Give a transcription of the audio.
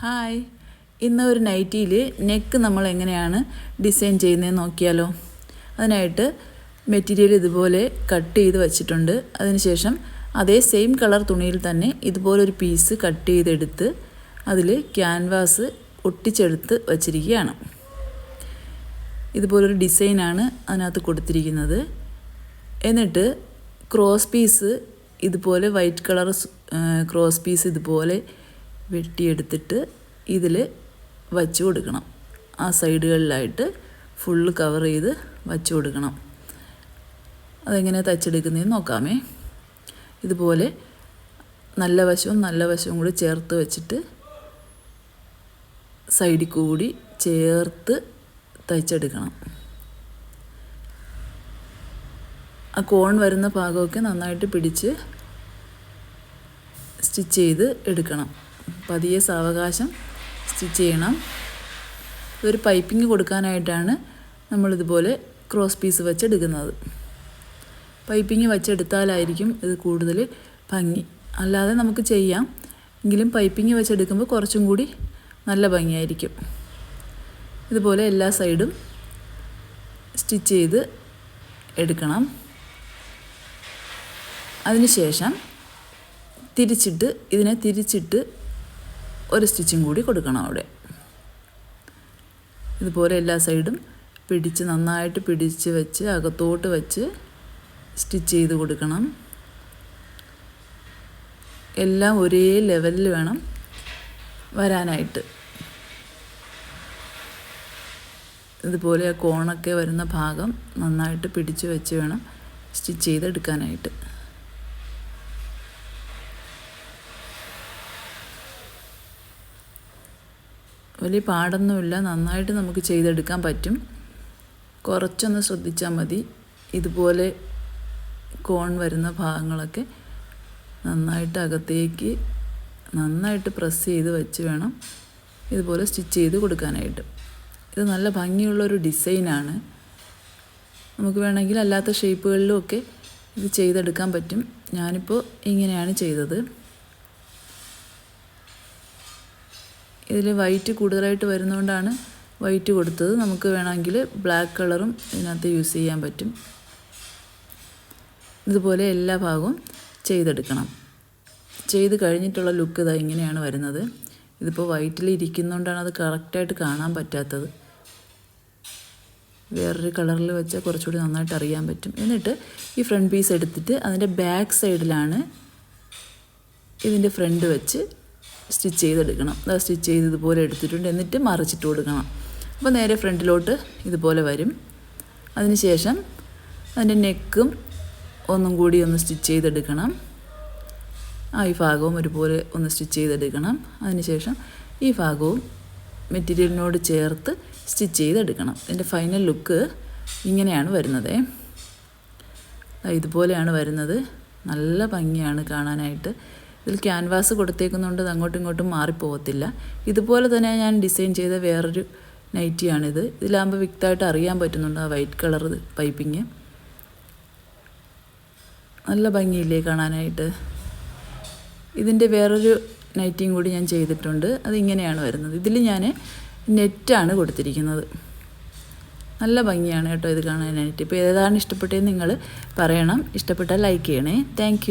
Hi. ഇന്ന് ഒരു നൈറ്റിയിൽ neck നമ്മൾ എങ്ങനെയാണ് ഡിസൈൻ ചെയ്യുന്നത് നോക്കിയാലോ. അതിനായിട്ട് മെറ്റീരിയൽ ഇതുപോലെ കട്ട് ചെയ്ത് വച്ചിട്ടുണ്ട്. അതിനുശേഷം അതേ സെയിം കളർ തുണിയിൽ തന്നെ ഇതുപോലൊരു പീസ് കട്ട് ചെയ്തെടുത്ത് അതിൽ ക്യാൻവാസ് ഒട്ടിച്ചെടുത്ത് വച്ചിരിക്കുകയാണ്. ഇതുപോലൊരു ഡിസൈനാണ് അതിനകത്ത് കൊടുത്തിരിക്കുന്നത്. എന്നിട്ട് ക്രോസ് പീസ് ഇതുപോലെ വൈറ്റ് കളർ ക്രോസ് പീസ് ഇതുപോലെ വെട്ടിയെടുത്തിട്ട് ഇതിൽ വച്ചു കൊടുക്കണം. ആ സൈഡുകളിലായിട്ട് ഫുള്ള് കവർ ചെയ്ത് വച്ചു കൊടുക്കണം. അതെങ്ങനെ തച്ചെടുക്കുന്നതെന്ന് നോക്കാമേ. ഇതുപോലെ നല്ല വശവും നല്ല വശവും കൂടി ചേർത്ത് വെച്ചിട്ട് സൈഡിൽ കൂടി ചേർത്ത് തയ്ച്ചെടുക്കണം ആ കോൺ വരുന്ന ഭാഗമൊക്കെ നന്നായിട്ട് പിടിച്ച് സ്റ്റിച്ച് ചെയ്ത് എടുക്കണം. പതിയെ സാവകാശം സ്റ്റിച്ച് ചെയ്യണം ഒരു പൈപ്പിംഗ് കൊടുക്കാനായിട്ടാണ് നമ്മളിതുപോലെ ക്രോസ് പീസ് വെച്ചെടുക്കുന്നത്. പൈപ്പിംഗ് വെച്ചെടുത്താലായിരിക്കും ഇത് കൂടുതൽ ഭംഗി. അല്ലാതെ നമുക്ക് ചെയ്യാം. എങ്കിലും പൈപ്പിംഗ് വെച്ചെടുക്കുമ്പോൾ കുറച്ചും കൂടി നല്ല ഭംഗിയായിരിക്കും. ഇതുപോലെ എല്ലാ സൈഡും സ്റ്റിച്ച് ചെയ്ത് എടുക്കണം. അതിനുശേഷം തിരിച്ചിട്ട് ഇതിനെ തിരിച്ചിട്ട് ഒരു സ്റ്റിച്ചും കൂടി കൊടുക്കണം അവിടെ. ഇതുപോലെ എല്ലാ സൈഡും പിടിച്ച് നന്നായിട്ട് പിടിച്ച് വെച്ച് അകത്തോട്ട് വെച്ച് സ്റ്റിച്ച് ചെയ്ത് കൊടുക്കണം. എല്ലാം ഒരേ ലെവലിൽ വേണം വരാനായിട്ട്. ഇതുപോലെ കോണൊക്കെ വരുന്ന ഭാഗം നന്നായിട്ട് പിടിച്ച് വെച്ച് വേണം സ്റ്റിച്ച് ചെയ്തെടുക്കാനായിട്ട്. വലിയ പാടൊന്നുമില്ല. നന്നായിട്ട് നമുക്ക് ചെയ്തെടുക്കാൻ പറ്റും. കുറച്ചൊന്ന് ശ്രദ്ധിച്ചാൽ മതി. ഇതുപോലെ കോൺ വരുന്ന ഭാഗങ്ങളൊക്കെ നന്നായിട്ട് അകത്തേക്ക് നന്നായിട്ട് പ്രസ് ചെയ്ത് വെച്ച് വേണം ഇതുപോലെ സ്റ്റിച്ച് ചെയ്ത് കൊടുക്കാനായിട്ട്. ഇത് നല്ല ഭംഗിയുള്ളൊരു ഡിസൈനാണ് നമുക്ക് വേണമെങ്കിൽ അല്ലാത്ത ഷേപ്പുകളിലും ഒക്കെ ഇത് ചെയ്തെടുക്കാൻ പറ്റും. ഞാനിപ്പോൾ ഇങ്ങനെയാണ് ചെയ്തത്. ഇതിൽ വൈറ്റ് കൂടുതലായിട്ട് വരുന്നതുകൊണ്ടാണ് വൈറ്റ് കൊടുത്തത്. നമുക്ക് വേണമെങ്കിൽ ബ്ലാക്ക് കളറും ഇതിനകത്ത് യൂസ് ചെയ്യാൻ പറ്റും. ഇതുപോലെ എല്ലാ ഭാഗവും ചെയ്തെടുക്കണം. ചെയ്ത് കഴിഞ്ഞിട്ടുള്ള ലുക്ക് ഇതാ ഇങ്ങനെയാണ് വരുന്നത്. ഇതിപ്പോൾ വൈറ്റിൽ ഇരിക്കുന്നതുകൊണ്ടാണ് അത് കറക്റ്റായിട്ട് കാണാൻ പറ്റാത്തത്. വേറൊരു കളറിൽ വെച്ചാൽ കുറച്ചുകൂടി നന്നായിട്ട് അറിയാൻ പറ്റും. എന്നിട്ട് ഈ ഫ്രണ്ട് പീസ് എടുത്തിട്ട് അതിന്റെ ബാക്ക് സൈഡിലാണ് ഇതിന്റെ ഫ്രണ്ട് വെച്ച് സ്റ്റിച്ച് ചെയ്തെടുക്കണം. അത് സ്റ്റിച്ച് ചെയ്ത് ഇതുപോലെ എടുത്തിട്ടുണ്ട്. എന്നിട്ട് മറിച്ചിട്ട് കൊടുക്കണം. അപ്പോൾ നേരെ ഫ്രണ്ടിലോട്ട് ഇതുപോലെ വരും. അതിനുശേഷം അതിന്റെ നെക്കും ഒന്നും കൂടി ഒന്ന് സ്റ്റിച്ച് ചെയ്തെടുക്കണം. ആ ഈ ഭാഗവും ഒരുപോലെ ഒന്ന് സ്റ്റിച്ച് ചെയ്തെടുക്കണം. അതിനുശേഷം ഈ ഭാഗവും മെറ്റീരിയലിനോട് ചേർത്ത് സ്റ്റിച്ച് ചെയ്തെടുക്കണം. എന്റെ ഫൈനൽ ലുക്ക് ഇങ്ങനെയാണ് വരുന്നത്. ഇതുപോലെയാണ് വരുന്നത്. നല്ല ഭംഗിയാണ് കാണാനായിട്ട്. ഇതിൽ ക്യാൻവാസ് കൊടുത്തേക്കുന്നതുകൊണ്ട് ഇത് അങ്ങോട്ടും ഇങ്ങോട്ടും മാറിപ്പോകത്തില്ല ഇതുപോലെ തന്നെ ഞാൻ ഡിസൈൻ ചെയ്ത വേറൊരു നൈറ്റിയാണിത് ഇതിലാകുമ്പോൾ വ്യക്തമായിട്ട് അറിയാൻ പറ്റുന്നുണ്ട് ആ വൈറ്റ് കളർ പൈപ്പിങ് നല്ല ഭംഗിയില്ലേ കാണാനായിട്ട്. ഇതിന്റെ വേറൊരു നൈറ്റിയും കൂടി ഞാൻ ചെയ്തിട്ടുണ്ട്. അതിങ്ങനെയാണ് വരുന്നത്. ഇതിൽ ഞാൻ നെറ്റാണ് കൊടുത്തിരിക്കുന്നത്. നല്ല ഭംഗിയാണ് കേട്ടോ ഇത് കാണാനായിട്ട്. ഇപ്പോൾ ഏതാണ് ഇഷ്ടപ്പെട്ടതെന്ന് നിങ്ങൾ പറയണം. ഇഷ്ടപ്പെട്ടാൽ ലൈക്ക് ചെയ്യണേ. താങ്ക്